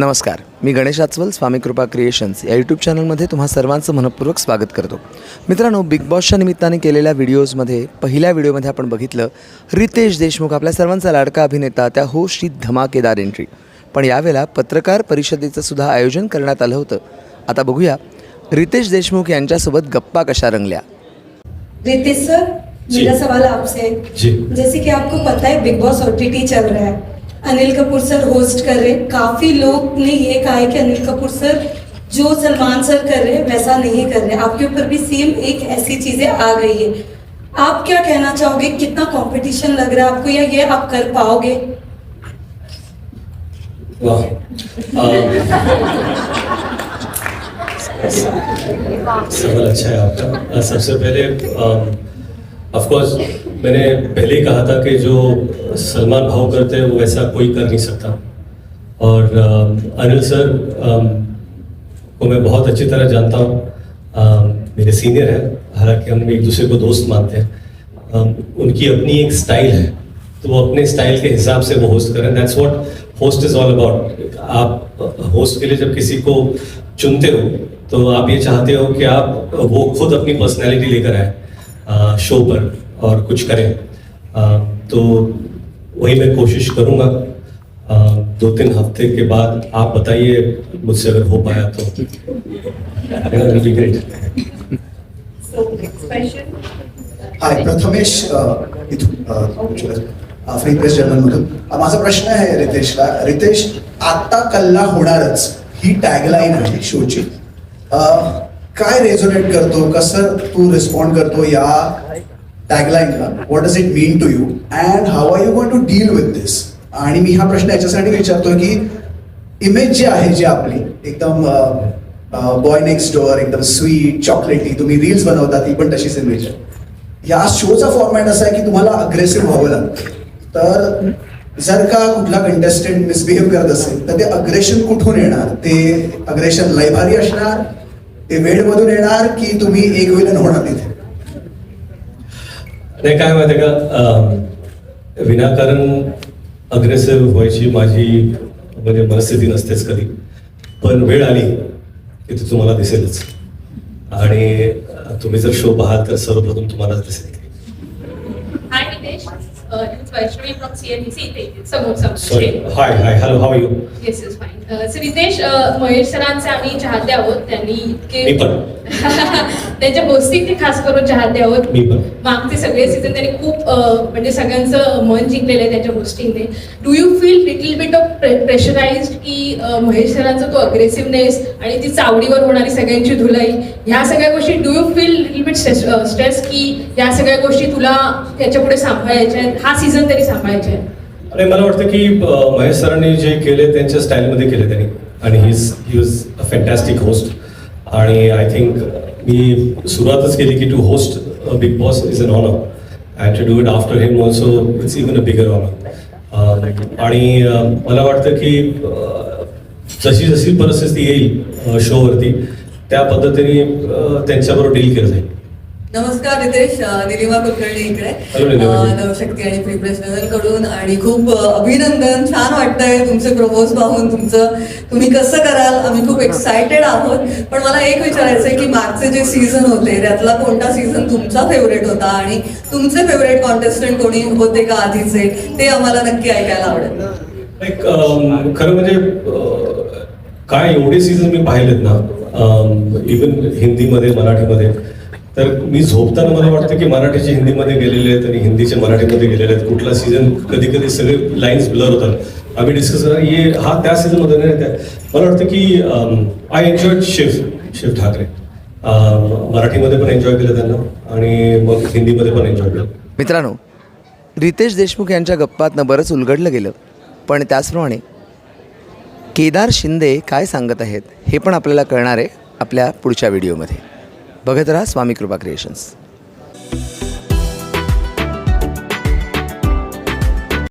नमस्कार मी गणेश आचवल स्वामी कृपा क्रिएशन्स या यूट्यूब चॅनलमध्ये तुम्हा सर्वांचं मनपूर्वक स्वागत करतो मित्रांनो बिग बॉसच्या निमित्ताने केलेल्या व्हिडिओजमध्ये पहिल्या व्हिडिओमध्ये आपण बघितलं रितेश देशमुख आपल्या सर्वांचा लाडका अभिनेता त्या होस्टची धमाकेदार एंट्री पण यावेळेला पत्रकार परिषदेचं सुद्धा आयोजन करण्यात आलं होतं आता बघूया रितेश देशमुख यांच्यासोबत गप्पा कशा रंगल्या रितेश सर। मेरा सवाल आपसे। जी। जैसे कि आपको पता है बिग बॉस ओटीटी चल रहा है अनिल कपूर सर होस्ट कर रहे काफ़ी लोग ने ये कहा है कि अनिल कपूर सर जो सलमान सर कर रहे हैं वैसा नहीं कर रहे। आपके ऊपर भी सेम एक ऐसी चीज़ें आ गई है। आप क्या कहना चाहोगे? कितना कंपटीशन लग रहा है आपको या ये आप कर पाओगे? वाह। सवाल अच्छा है आपका। सबसे पहले ऑफ़ कोर्स मैंने पहले ही कहा था कि जो सलमान भाव करते हैं, वो वैसा कोई कर नहीं सकता। और अनिल सर को मैं बहुत अच्छी तरह जानता हूँ। मेरे सीनियर हैं, हालाँकि हम एक दूसरे को दोस्त मानते हैं। उनकी अपनी एक स्टाइल है तो वो अपने स्टाइल के हिसाब से वो होस्ट करें that's what host is all about आप होस्ट के लिए जब किसी को चुनते हो तो आप ये चाहते हो कि आप वो खुद अपनी पर्सनैलिटी लेकर आए शो पर। और कुछ करें। आ, तो वही मैं कोशिश करूँगा। दो तीन हफ्ते के बाद आप बताइए मुझसे अगर हो पाया तो। हाय प्रथमेश फ्री प्रेस जर्नलमधून माझा प्रश्न आहे रितेशला. रितेश आता कल्ला होणारच ही टॅगलाईन आहे शोची. काय रेझोनेट करतो? कसं तू रिस्पॉन्ड करतो या टॅगलाईनला what does it mean to you and how are you going to deal with this आणि मी हा प्रश्न याच्यासाठी विचारतोय की इमेज जी आहे जी आपली एकदम बॉय नेक्स्ट डोअर एकदम स्वीट चॉकलेटी तुम्ही रील्स बनवता ती पण तशीच इमेज आहे. या शोचा फॉर्मॅट असा आहे की तुम्हाला अग्रेसिव्ह व्हावं लागतं. तर जर का कुठला कंटेस्टंट मिसबिहेव करत असेल तर ते अग्रेशन कुठून येणार? ते अग्रेशन लयभारी असणार ते वेळमधून येणार की तुम्ही एक विलन होणार तिथे? नाही काय माहिती का विनाकारण अग्रेसिव्ह व्हायची माझी म्हणजे मनस्थिती नसतेच कधी. पण वेळ आली की ती तुम्हाला दिसेलच. आणि तुम्ही जर शो पाहाल तर सर्वप्रथम तुम्हाला दिसेल. Hi hi hello how you Ritesh Mahesh सरांचे आम्ही चाहते आहोत. त्यांनी इतके पण. त्यांच्या गोष्टी ते खास करून चाहते आहोत. मागचे सगळे सीझन त्यांनी खूप म्हणजे सगळ्यांचं मन जिंकलेलं आहे त्यांच्या गोष्टींनी. Do you feel little bit of pressurise की महेश सरांचा तो अग्रेसिव्हनेस आणि ती चावडीवर होणारी सगळ्यांची धुलाई ह्या सगळ्या गोष्टी do you feel little bit stress की या सगळ्या गोष्टी तुला त्याच्या पुढे सांभाळायच्या आहेत? हा सीझन तरी सांभाळायचा आहे. आणि मला वाटतं की महेश सरांनी जे केले त्यांच्या स्टाईलमध्ये केले त्यांनी. आणि he he was a fantastic host आणि आय थिंक मी सुरुवातच केली की to host Bigg Boss is an honour and to do it after him also it's even a bigger honour आणि uh, मला वाटतं की uh, जशी जशी परिस्थिती येईल uh, शोवरती त्या पद्धतीने त्यांच्याबरोबर डील केलं जाईल. नमस्कार रितेश. अ, निलिमा कुलकर्णी इकडे. नवशक्ती आणि फ्री प्रेस कडून आणि खूप अभिनंदन. छान वाटतंय तुमचे प्रपोज पाहून तुमचं तुम्ही कसं कराल? आम्ही खूप एक्सायटेड आहोत. पण मला एक विचारायचं आहे की मागचे जे सीझन होते त्यातला कोणता सीझन तुमचा फेवरेट होता आणि तुमचे फेवरेट कॉन्टेस्टंट कोणी होते का आधीचे? ते आम्हाला नक्की ऐकायला आवडेल. खरं म्हणजे काय एवढे सीझन मी पाहिलेत ना इवन हिंदीमध्ये मराठीमध्ये तर मी झोपताना मला वाटतं की मराठीचे हिंदीमध्ये गेलेले आहेत आणि हिंदीचे मराठीमध्ये गेलेले आहेत. कुठला सीझन कधी कधी सगळे लाईन्स ब्लर होतात. आम्ही डिस्कस ये हा त्या सीझनमध्ये नाही त्या मला वाटतं की आय एन्जॉय शिव शिव ठाकरे मराठीमध्ये पण एन्जॉय केलं त्यांना आणि मग हिंदीमध्ये पण एन्जॉय केलं. मित्रांनो रितेश देशमुख यांच्या गप्पातनं बरंच उलगडलं गेलं. पण त्याचप्रमाणे केदार शिंदे काय सांगत आहेत हे पण आपल्याला कळणार आहे आपल्या पुढच्या व्हिडिओमध्ये बघत राहा स्वामी कृपा क्रिएशन्स.